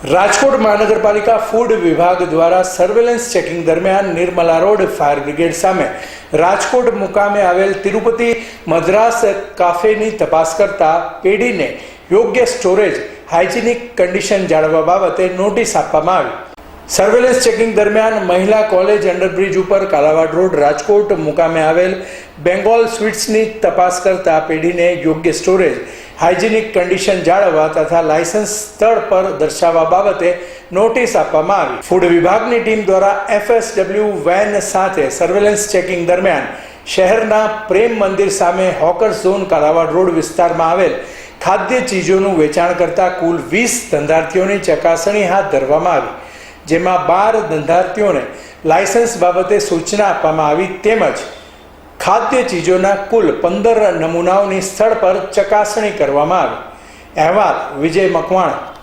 રાજકોટ મહાનગરપાલિકા ફૂડ વિભાગ દ્વારા સર્વેલન્સ ચેકિંગ દરમિયાન નિર્મલા રોડ ફાયર બ્રિગેડ સામે રાજકોટ મુકામે આવેલ તિરુપતિ મદ્રાસ કાફેની તપાસ કરતા પેઢીને યોગ્ય સ્ટોરેજ, હાઇજેનિક કન્ડિશન જાળવવા બાબતે નોટિસ આપવામાં આવી. સર્વેલન્સ ચેકિંગ દરમિયાન મહિલા કોલેજ અંડરબ્રિજ ઉપર કાલાવાડ રોડ રાજકોટ મુકામે આવેલ બેંગોલ સ્વીટ્સની તપાસ કરતા પેઢીને યોગ્ય સ્ટોરેજ હાઇજેનિક કન્ડિશન જાળવવા તથા લાયસન્સ સ્થળ પર દર્શાવવા બાબતે નોટિસ આપવામાં આવી. ફૂડ વિભાગની ટીમ દ્વારા એફએસડબલ્યુ વેન સાથે સર્વેલન્સ ચેકિંગ દરમિયાન શહેરના પ્રેમ મંદિર સામે હોકર ઝોન કાલાવાડ રોડ વિસ્તારમાં આવેલ ખાદ્ય ચીજોનું વેચાણ કરતા કુલ વીસ ધંધાર્થીઓની ચકાસણી હાથ ધરવામાં આવી, જેમાં બાર ધંધાર્થીઓને લાયસન્સ બાબતે સૂચના આપવામાં આવી તેમજ ખાદ્ય ચીજોના કુલ પંદર નમૂનાઓની સ્થળ પર ચકાસણી કરવામાં આવી. અહેવાલ વિજય મકવાણા.